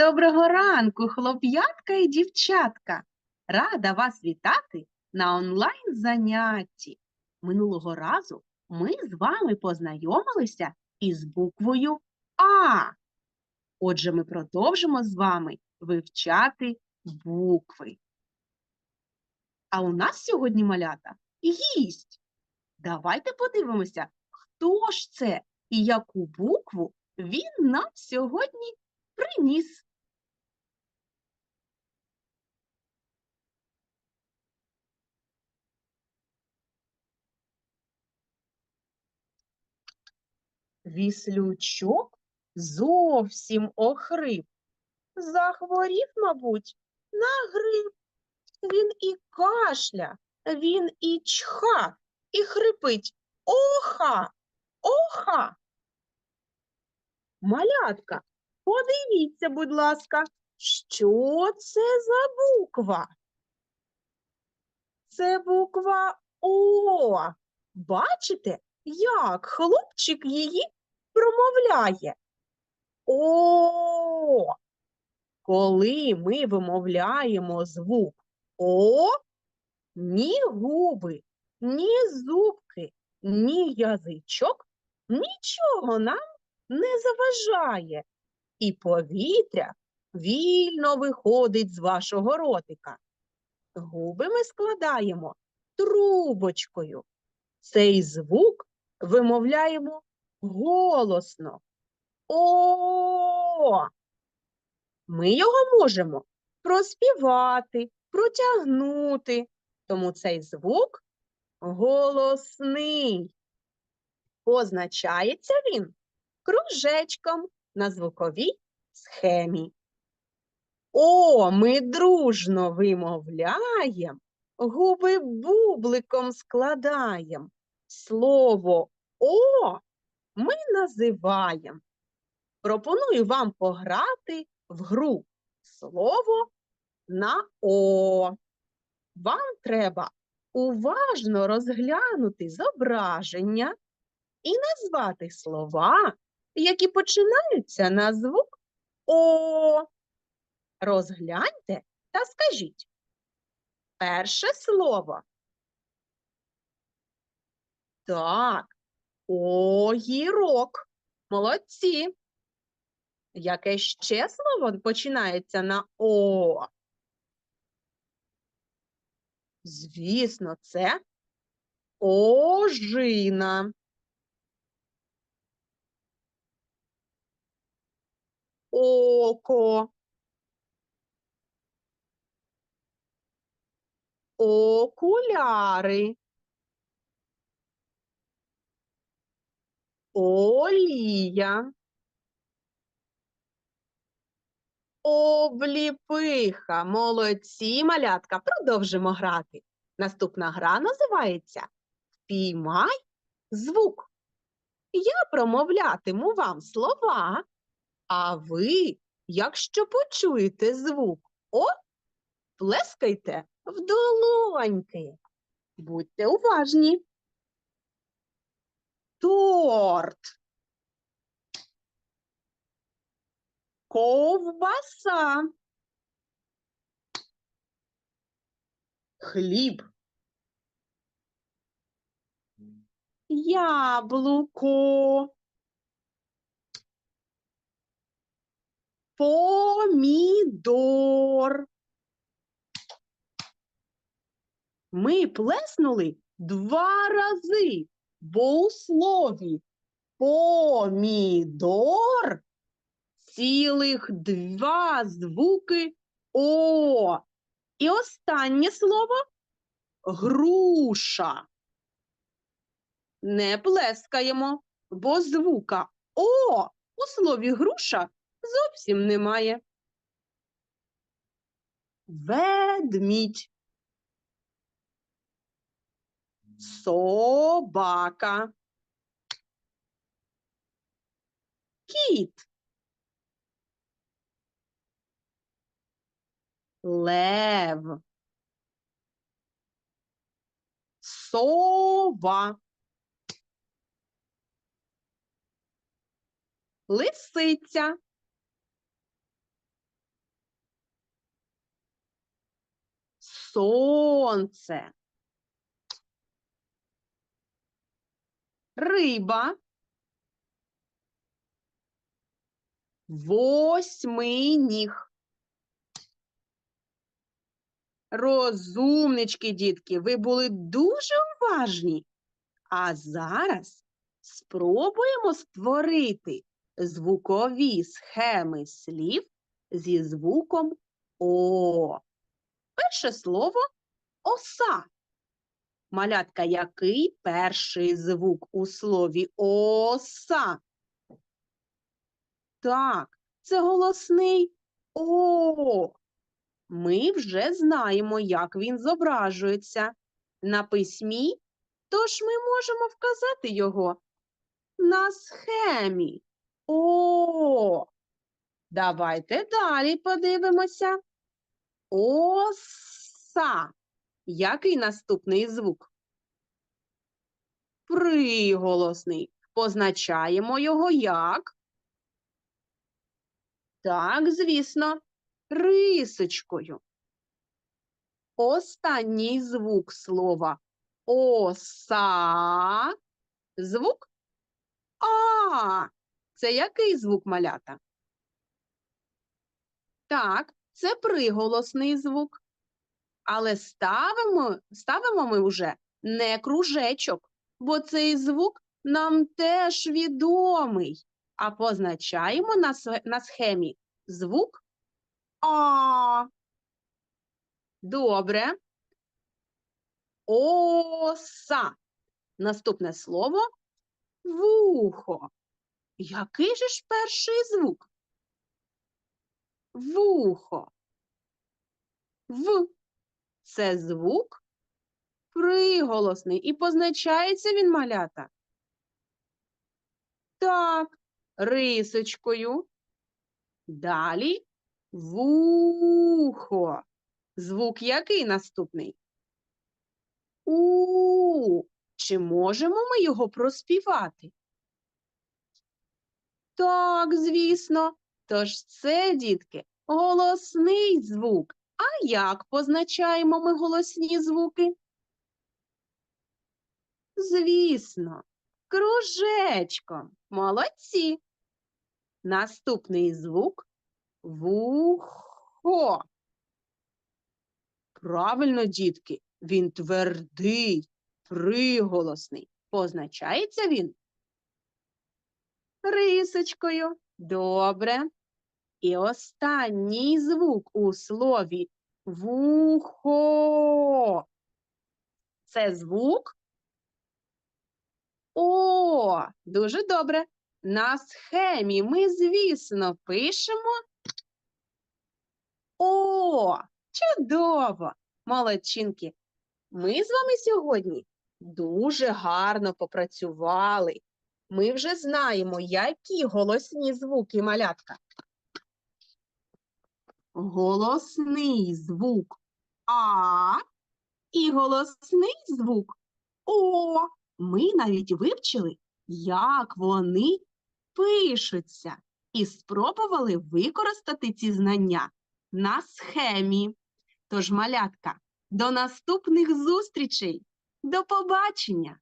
Доброго ранку, хлоп'ятка і дівчатка! Рада вас вітати на онлайн занятті. Минулого разу ми з вами познайомилися із буквою А. Отже, ми продовжимо з вами вивчати букви. А у нас сьогодні малята гість. Давайте подивимося, хто ж це і яку букву він нам сьогодні приніс. Віслючок зовсім охрип. Захворів, мабуть, на грип. Він і кашля, він і чха, і хрипить. Оха, оха. Малятка, подивіться, будь ласка, що це за буква? Це буква О. Бачите, як хлопчик її промовляє? О. Коли ми вимовляємо звук О, ні губи, ні зубки, ні язичок нічого нам не заважає, і повітря вільно виходить з вашого ротика. Губи ми складаємо трубочкою. Цей звук вимовляємо голосно. О. Ми його можемо проспівати, протягнути, тому цей звук голосний. Позначається він кружечком на звуковій схемі. О, ми дружно вимовляєм, губи бубликом складаєм. Слово О ми називаєм. Пропоную вам пограти в гру слово на О. Вам треба уважно розглянути зображення і назвати слова, які починаються на звук О. Розгляньте та скажіть. Перше слово. Так, огірок. Молодці. Яке ще слово починається на О? Звісно, це ожина. Око. Окуляри. Олія. Обліпиха. Молодці, малятка. Продовжимо грати. Наступна гра називається Впіймай звук. Я промовлятиму вам слова, а ви, якщо почуєте звук О, плескайте в долоньки. Будьте уважні. Торт. Ковбаса. Хліб. Яблуко. Помідор. Ми плеснули два рази, бо у слові помідор цілих два звуки О. І останнє слово груша. Не плескаємо, бо звука О у слові груша зовсім немає. Ведмідь собака. Кіт. Лев. Сова. Лисиця. Сонце. Риба. Восьминіг. Розумнички, дітки, ви були дуже уважні. А зараз спробуємо створити звукові схеми слів зі звуком О. Перше слово оса. Малятка, який перший звук у слові оса? Так, це голосний О. Ми вже знаємо, як він зображується на письмі, тож ми можемо вказати його на схемі. О. Давайте далі подивимося. Оса. Який наступний звук? Приголосний. Позначаємо його як? Так, звісно, рисочкою. Останній звук слова оса. Звук А. Це який звук малята? Так, це приголосний звук. Але ставимо, ставимо ми вже не кружечок, бо цей звук нам теж відомий. А позначаємо на, на схемі звук А. Добре. Оса. Наступне слово вухо. Який же ж перший звук? Вухо. В. Це звук приголосний. І позначається він малята. Так, рисочкою. Далі вухо. Звук який наступний? У. Чи можемо ми його проспівати? Так, звісно. Тож це, дітки, голосний звук. А як позначаємо ми голосні звуки? Звісно, кружечком. Молодці. Наступний звук вухо. Правильно, дітки, він твердий, приголосний. Позначається він рисочкою. Добре. І останній звук у слові вухо. Це звук О. Дуже добре. На схемі ми, звісно, пишемо О. Чудово! Молодчинки. Ми з вами сьогодні дуже гарно попрацювали. Ми вже знаємо, які голосні звуки малятка. Голосний звук А і голосний звук О. Ми навіть вивчили, як вони пишуться, і спробували використати ці знання на схемі. Тож, малятка, до наступних зустрічей! До побачення!